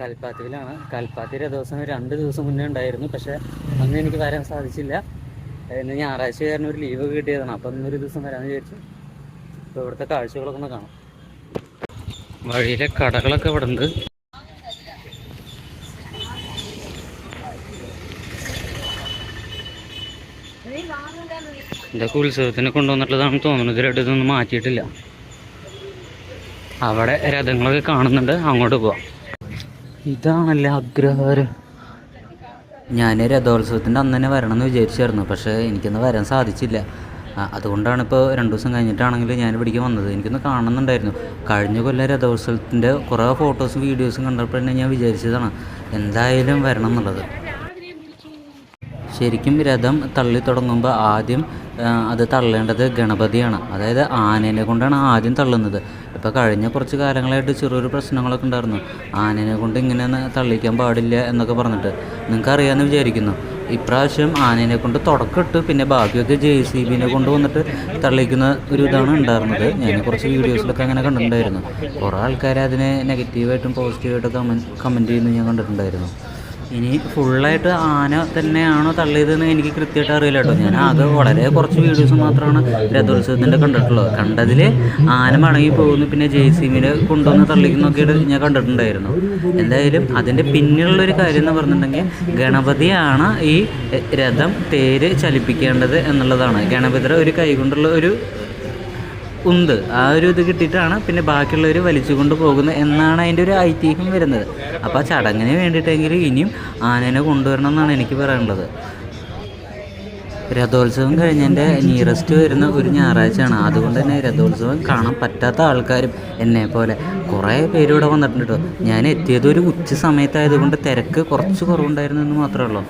കൽപ്പാത്തിയിലാണ് കൽപ്പാത്തി രഥോത്സവം രണ്ട് ദിവസം മുന്നേ ഉണ്ടായിരുന്നു. പക്ഷെ അന്ന് എനിക്ക് വരാൻ സാധിച്ചില്ല. ഇന്ന് ഞായറാഴ്ച കാരണം ഒരു ലീവ് കിട്ടിയതാണ്. അപ്പം ഇന്നൊരു ദിവസം വരാമെന്ന് വിചാരിച്ചു. ഇപ്പോൾ ഇവിടുത്തെ കാഴ്ചകളൊക്കെ ഒന്ന് കാണാം. വഴിയിലെ കടകളൊക്കെ ഇവിടെ ഉണ്ട് ഇതൊക്കെ ഉത്സവത്തിന് കൊണ്ടുവന്നിട്ടുള്ളതാണെന്ന് തോന്നുന്നത് ഇതിലായിട്ട് ഇതൊന്നും മാറ്റിയിട്ടില്ല. അവിടെ രഥങ്ങളൊക്കെ കാണുന്നുണ്ട്. അങ്ങോട്ട് പോവാം. ഇതാണല്ലേ അഗ്രഹാരം ഞാൻ രഥോത്സവത്തിന്റെ അന്ന് തന്നെ എന്ന് വിചാരിച്ചായിരുന്നു പക്ഷേ എനിക്കൊന്ന് വരാൻ സാധിച്ചില്ല. അതുകൊണ്ടാണ് ഇപ്പോൾ രണ്ട് ദിവസം കഴിഞ്ഞിട്ടാണെങ്കിലും ഞാൻ ഇവിടേക്ക് വന്നത്. എനിക്കൊന്ന് കാണുന്നുണ്ടായിരുന്നു കഴിഞ്ഞ കൊല്ലം രഥോത്സവത്തിന്റെ കുറേ ഫോട്ടോസും വീഡിയോസും കണ്ടപ്പോൾ തന്നെ ഞാൻ വിചാരിച്ചതാണ് എന്തായാലും വരണം എന്നുള്ളത്. ശരിക്കും രഥം തള്ളി തുടങ്ങുമ്പോൾ ആദ്യം അത് തള്ളേണ്ടത് ഗണപതിയാണ്. അതായത് ആനേനെ കൊണ്ടാണ് ആദ്യം തള്ളുന്നത്. ഇപ്പോൾ കഴിഞ്ഞ കുറച്ച് കാലങ്ങളായിട്ട് ചെറിയൊരു പ്രശ്നങ്ങളൊക്കെ ഉണ്ടായിരുന്നു. ആനനെ കൊണ്ട് ഇങ്ങനെ തള്ളിക്കാൻ പാടില്ല എന്നൊക്കെ പറഞ്ഞിട്ട്. നിങ്ങൾക്ക് അറിയാമെന്ന് വിചാരിക്കുന്നു. ഇപ്രാവശ്യം ആനേനെ കൊണ്ട് തുടക്കമിട്ട് പിന്നെ ബാക്കിയൊക്കെ ജെ സി ബിനെ കൊണ്ട് വന്നിട്ട് തള്ളിക്കുന്ന ഒരു ഇതാണ് ഉണ്ടായിരുന്നത്. ഞാൻ കുറച്ച് വീഡിയോസിലൊക്കെ അങ്ങനെ കണ്ടിട്ടുണ്ടായിരുന്നു. കുറേ ആൾക്കാർ അതിനെ നെഗറ്റീവായിട്ടും പോസിറ്റീവായിട്ടും കമൻ കമന്റ് ചെയ്യുന്നത് ഞാൻ കണ്ടിട്ടുണ്ടായിരുന്നു. ഇനി ഫുള്ളായിട്ട് ആന തന്നെയാണോ തള്ളിയതെന്ന് എനിക്ക് കൃത്യമായിട്ട് അറിയില്ല കേട്ടോ. ഞാൻ ആകെ വളരെ കുറച്ച് വീഡിയോസ് മാത്രമാണ് രഥോത്സവത്തിന്റെ കണ്ടിട്ടുള്ളത്. കണ്ടതിൽ ആന മടങ്ങി പോകുന്നു പിന്നെ ജെ സി ബിനെ കൊണ്ടുവന്ന് തള്ളിക്കുന്നൊക്കെയായിട്ട് ഞാൻ കണ്ടിട്ടുണ്ടായിരുന്നു. എന്തായാലും അതിന്റെ പിന്നിലുള്ളൊരു കാര്യം എന്ന് പറഞ്ഞിട്ടുണ്ടെങ്കിൽ ഗണപതിയാണ് ഈ രഥം തേര് ചലിപ്പിക്കേണ്ടത് എന്നുള്ളതാണ്. ഗണപതിയുടെ ഒരു കൈകൊണ്ടുള്ള ഒരു ഉന്ത് ആ ഒരു ഇത് കിട്ടിയിട്ടാണ് പിന്നെ ബാക്കിയുള്ളവർ വലിച്ചു കൊണ്ട് പോകുന്നത് എന്നാണ് അതിന്റെ ഒരു ഐതിഹ്യം വരുന്നത്. അപ്പോൾ ആ ചടങ്ങിന് വേണ്ടിയിട്ടെങ്കിലും ഇനിയും ആനേനെ കൊണ്ടുവരണം എന്നാണ് എനിക്ക് പറയാനുള്ളത്. രഥോത്സവം കഴിഞ്ഞതിന്റെ നിയറസ്റ്റ് വരുന്ന ഒരു ഞായറാഴ്ചയാണ്. അതുകൊണ്ട് തന്നെ രഥോത്സവം കാണാൻ പറ്റാത്ത ആൾക്കാരും എന്നെ പോലെ കുറേ പേര് ഇവിടെ വന്നിട്ടുണ്ട് കേട്ടോ. ഞാൻ എത്തിയത് ഒരു ഉച്ച സമയത്തായതുകൊണ്ട് തിരക്ക് കുറച്ച് കുറവുണ്ടായിരുന്നു എന്ന് മാത്രമേ ഉള്ളൂ.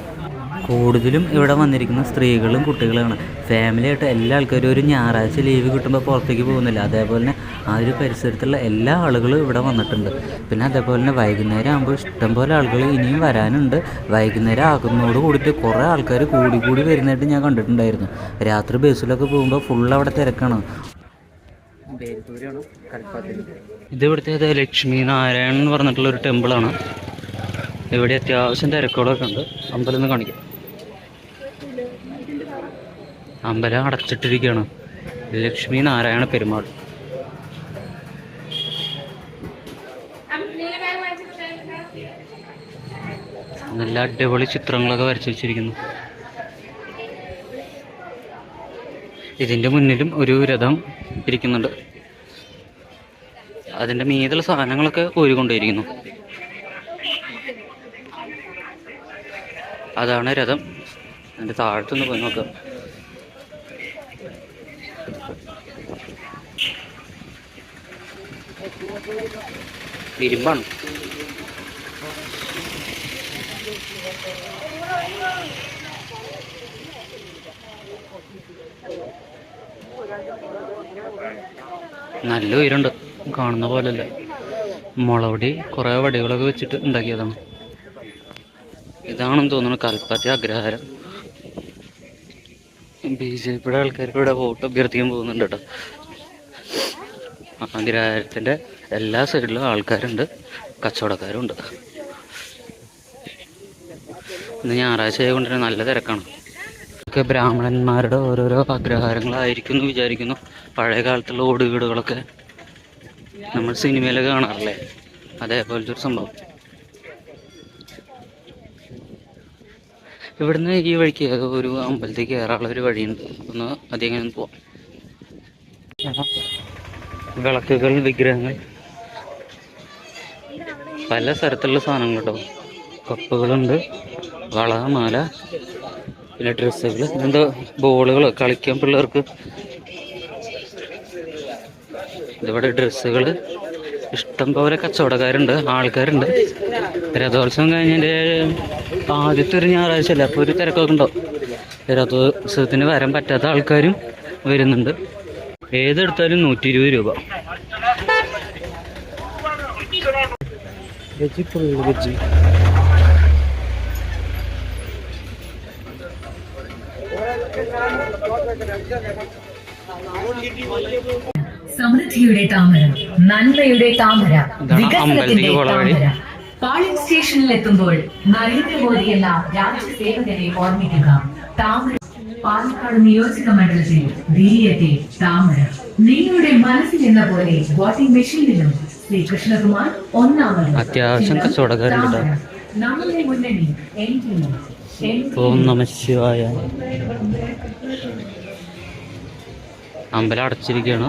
കൂടുതലും ഇവിടെ വന്നിരിക്കുന്ന സ്ത്രീകളും കുട്ടികളുമാണ് ഫാമിലി ആയിട്ട് എല്ലാ ആൾക്കാരും ഒരു ഞായറാഴ്ച ലീവ് കിട്ടുമ്പോൾ പുറത്തേക്ക് പോകുന്നില്ല. അതേപോലെ തന്നെ ആ ഒരു പരിസരത്തുള്ള എല്ലാ ആളുകളും ഇവിടെ വന്നിട്ടുണ്ട്. പിന്നെ അതേപോലെ തന്നെ വൈകുന്നേരം ആകുമ്പോൾ ഇഷ്ടംപോലെ ആളുകൾ ഇനിയും വരാനുണ്ട്. വൈകുന്നേരം ആകുന്നതോട് കൂടിയിട്ട് കുറേ ആൾക്കാർ കൂടി കൂടി വരുന്നതായിട്ട് ഞാൻ കണ്ടിട്ടുണ്ടായിരുന്നു. രാത്രി ബസ്സിലൊക്കെ പോകുമ്പോൾ ഫുൾ അവിടെ തിരക്കാണ്. ഇത് ഇവിടുത്തെ ലക്ഷ്മി നാരായണൻ എന്ന് പറഞ്ഞിട്ടുള്ള ഒരു ടെമ്പിളാണ് ഇവിടെ അത്യാവശ്യം തിരക്കുകളൊക്കെ ഉണ്ട്. അമ്പലം ഒന്ന് കാണിക്കാം. അമ്പലം അടച്ചിട്ടിരിക്കുകയാണ്. ലക്ഷ്മി നാരായണ പെരുമാൾ. നല്ല അടിപൊളി ചിത്രങ്ങളൊക്കെ വരച്ചു വെച്ചിരിക്കുന്നു. ഇതിന്റെ മുന്നിലും ഒരു രഥം ഇരിക്കുന്നുണ്ട്. അതിന്റെ മീതുള്ള സാധനങ്ങളൊക്കെ ഊരിക്കൊണ്ടേയിരിക്കുന്നു. അതാണ് രഥം. അതിന്റെ താഴത്തുനിന്ന് പോയി നോക്കാം. ഇരുമ്പാണ്. നല്ല ഉയരുണ്ട്. കാണുന്ന പോലല്ല മുളവടി കുറേ വടികളൊക്കെ വെച്ചിട്ട് ഉണ്ടാക്കിയതാണ്. ഇതാണെന്ന് തോന്നുന്നു കൽപ്പറ്റ അഗ്രഹാരം. ബി ജെ പിയുടെ ആൾക്കാർ ഇവിടെ വോട്ട് അഭ്യർത്ഥിക്കാൻ പോകുന്നുണ്ട് കേട്ടോ. അഗ്രഹാരത്തിന്റെ എല്ലാ സൈഡിലും ആൾക്കാരുണ്ട് കച്ചവടക്കാരും ഉണ്ട് ഇന്ന് ഞായറാഴ്ച തന്നെ നല്ല തിരക്കാണ്. ഒക്കെ ബ്രാഹ്മണന്മാരുടെ ഓരോരോ അഗ്രഹാരങ്ങളായിരിക്കും എന്ന് വിചാരിക്കുന്നു. പഴയ കാലത്തുള്ള ഓട് വീടുകളൊക്കെ നമ്മൾ സിനിമയിലൊക്കെ കാണാറില്ലേ? അതേപോലത്തെ ഒരു സംഭവം. ഇവിടുന്ന് ഈ വഴിക്ക് ഒരു അമ്പലത്തേക്ക് കയറാനുള്ള ഒരു വഴിയുണ്ട്. ഒന്ന് അധികം പോവാം. വിളക്കുകൾ വിഗ്രഹങ്ങൾ. പല തരത്തിലുള്ള സാധനങ്ങൾ കേട്ടോ. കപ്പുകളുണ്ട് വള മാല പിന്നെ ഡ്രസ്സുകൾ എന്താ ബോളുകൾ കളിക്കാൻ പിള്ളേർക്ക്. ഇതിവിടെ ഡ്രസ്സുകൾ ഇഷ്ടം പോലെ കച്ചവടക്കാരുണ്ട് ആൾക്കാരുണ്ട്. രഥോത്സവം കഴിഞ്ഞതിന്റെ ആദ്യത്തെ ഒരു ഞായറാഴ്ച അല്ല അപ്പോൾ ഒരു തിരക്കൊക്കെ ഉണ്ടോ രഥോത്സവത്തിന് വരാൻ പറ്റാത്ത ആൾക്കാരും വരുന്നുണ്ട്. ഏതെടുത്താലും നൂറ്റി ഇരുപത് രൂപ. വെജ് ഫുൾ വെജ് സമൃദ്ധിയുടെ താമര നന്മയുടെ താമര വികസനത്തിന്റെ. താമര. പാളിംഗ് സ്റ്റേഷനിൽ എത്തുമ്പോൾ നരേന്ദ്രമോദി എന്ന രാജ്യസേവകരെ ഓർമ്മിക്കുക. താമര പാലക്കാട് നിയോജക മണ്ഡലത്തിൽ ദില്ലിയെത്തി താമര. നിങ്ങളുടെ മനസ്സിലെന്ന പോലെ വോട്ടിംഗ് മെഷീനിലും ശ്രീ കൃഷ്ണകുമാർ ഒന്നാമത് അത്യാവശ്യം മുന്നണി എൻ ഓം നമ ശിവായ. അമ്പലം അടച്ചിരിക്കുകയാണ്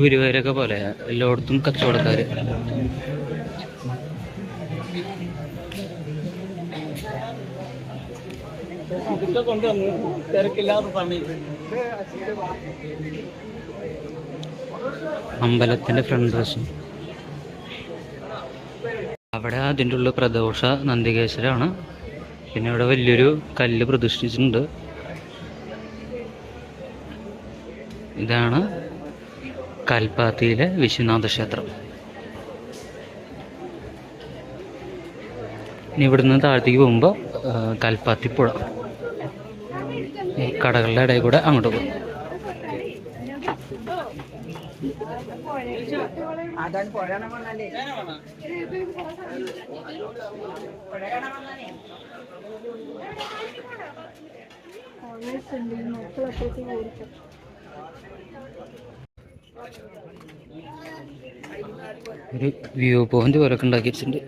ഗുരുവായൂരൊക്കെ പോലെ എല്ലായിടത്തും കച്ചവടക്കാര് അമ്പലത്തിന്റെ ഫ്രണ്ട് വശം അവിടെ അതിന്റെ ഉള്ളിൽ പ്രദോഷ നന്ദികേശ്വരാണ്. പിന്നെ ഇവിടെ വലിയൊരു കല്ല് പ്രതിഷ്ഠിച്ചിട്ടുണ്ട്. ഇതാണ് കൽപ്പാത്തിയിലെ വിശ്വനാഥ ക്ഷേത്രം. ഇനി ഇവിടുന്ന് താഴത്തേക്ക് പോകുമ്പോൾ കൽപ്പാത്തി പുഴ ഈ കടകളുടെ ഇടയിൽ കൂടെ അങ്ങോട്ട് പോകും. ഒരു വ്യൂ പോയിന്റ് പോലൊക്കെ ഉണ്ടാക്കി വെച്ചിട്ടുണ്ട്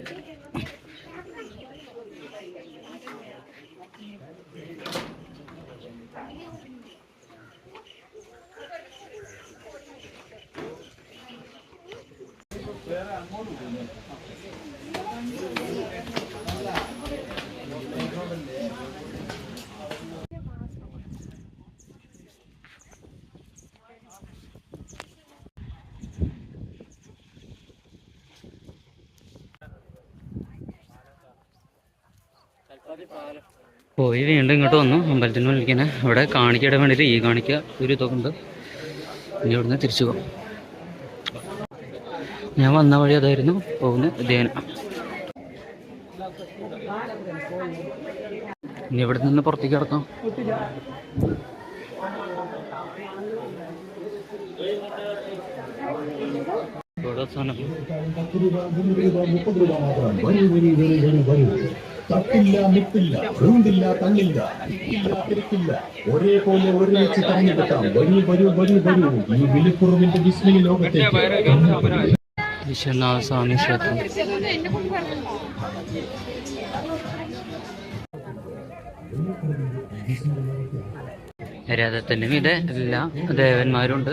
പോയി വീണ്ടും ഇങ്ങോട്ട് വന്നു. അമ്പലത്തിന് വിളിക്കാനെ ഇവിടെ കാണിക്കയുടെ വേണ്ടിയിട്ട് ഈ കാണിക്ക ഒരു ഇതൊക്കെ ഇനി ഇവിടുന്ന് തിരിച്ചു പോകും. ഞാൻ വന്ന വഴി അതായിരുന്നു പോകുന്ന ധ്യാനം. ഇനി ഇവിടെ നിന്ന് പുറത്തേക്ക് കിടക്കാം? ഇവിടെ തട്ടില്ല നിപ്പില്ല റുണ്ടില്ല തങ്ങില്ല ഇല്ല തിരക്കില്ല. ഒരേപോലെ ഒരുമിച്ച് തെരഞ്ഞെടുക്കാം വരൂ വരൂ വരൂ വരൂ. ഈ വിളിക്കുറവിന്റെ വിസ്മയ വിശ്വനാഥ സ്വാമി ക്ഷേത്രം രഥത്തിന്റെ മീതെ എല്ലാ ദേവന്മാരുണ്ട്.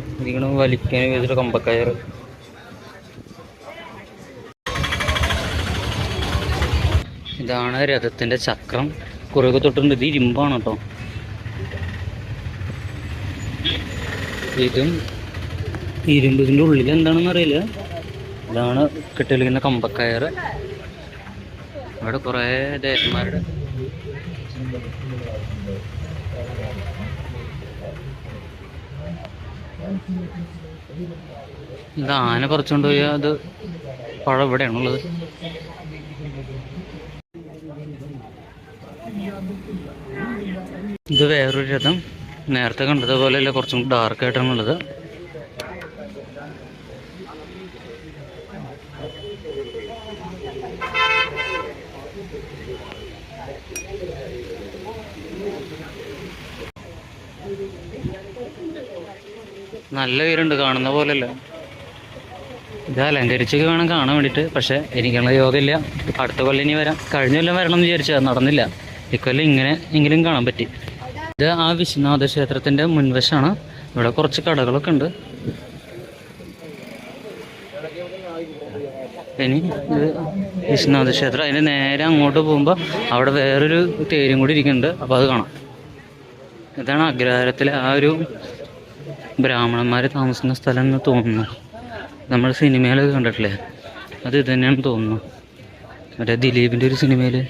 ഇതിങ്ങനെ വലിക്കാൻ വെച്ചിട്ട് കമ്പക്കയർ. ഇതാണ് രഥത്തിന്റെ ചക്രം. കുറേ തൊട്ടുണ്ട് ഇത് ഇരുമ്പാണ് കേട്ടോ. ഇതും ഇരുമ്പ് ഉള്ളിൽ എന്താണെന്ന് അറിയില്ല. ഇതാണ് കെട്ടിലിരിക്കുന്ന കമ്പക്കയർ. അവിടെ കുറേ ദേവന്മാരുടെ ഇത് ആന പറിച്ചുകൊണ്ട് പോയി അത് പഴം ഇവിടെയാണുള്ളത്. ഇത് വേറൊരു രഥം. നേരത്തെ കണ്ടതുപോലെ അല്ല കുറച്ചും ഡാർക്ക് ആയിട്ടാണുള്ളത്. നല്ല വീരുണ്ട് കാണുന്ന പോലെയല്ല. ഇത് അലങ്കരിച്ചൊക്കെ വേണം കാണാൻ വേണ്ടിയിട്ട് പക്ഷേ എനിക്കുള്ള യോഗമില്ല അടുത്ത കൊല്ലം ഇനി വരാം. കഴിഞ്ഞ കൊല്ലം വരണം എന്ന് വിചാരിച്ചത് നടന്നില്ല. ഇക്കൊല്ലം ഇങ്ങനെ എങ്കിലും കാണാൻ പറ്റി. ഇത് ആ വിശ്വനാഥ ക്ഷേത്രത്തിന്റെ മുൻവശമാണ് ഇവിടെ കുറച്ച് കടകളൊക്കെ ഉണ്ട്. ഇനി ഇത് വിശ്വനാഥ ക്ഷേത്രം അതിന് നേരെ അങ്ങോട്ട് പോകുമ്പോൾ അവിടെ വേറൊരു തേരും കൂടി ഇരിക്കുന്നുണ്ട്. അപ്പോൾ അത് കാണാം. ഇതാണ് അഗ്രഹാരത്തിലെ ആ ഒരു ബ്രാഹ്മണന്മാർ താമസിക്കുന്ന സ്ഥലം എന്ന് തോന്നുന്നു. നമ്മൾ സിനിമയിലൊക്കെ കണ്ടിട്ടില്ലേ? അത് ഇത് തന്നെയാണെന്ന് തോന്നുന്നു. മറ്റേ ദിലീപിന്റെ ഒരു സിനിമയിൽ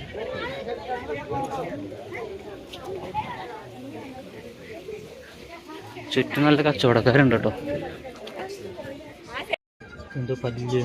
ചുറ്റും നല്ല കച്ചവടക്കാരുണ്ട് കേട്ടോ. എന്തോ പല്ല്.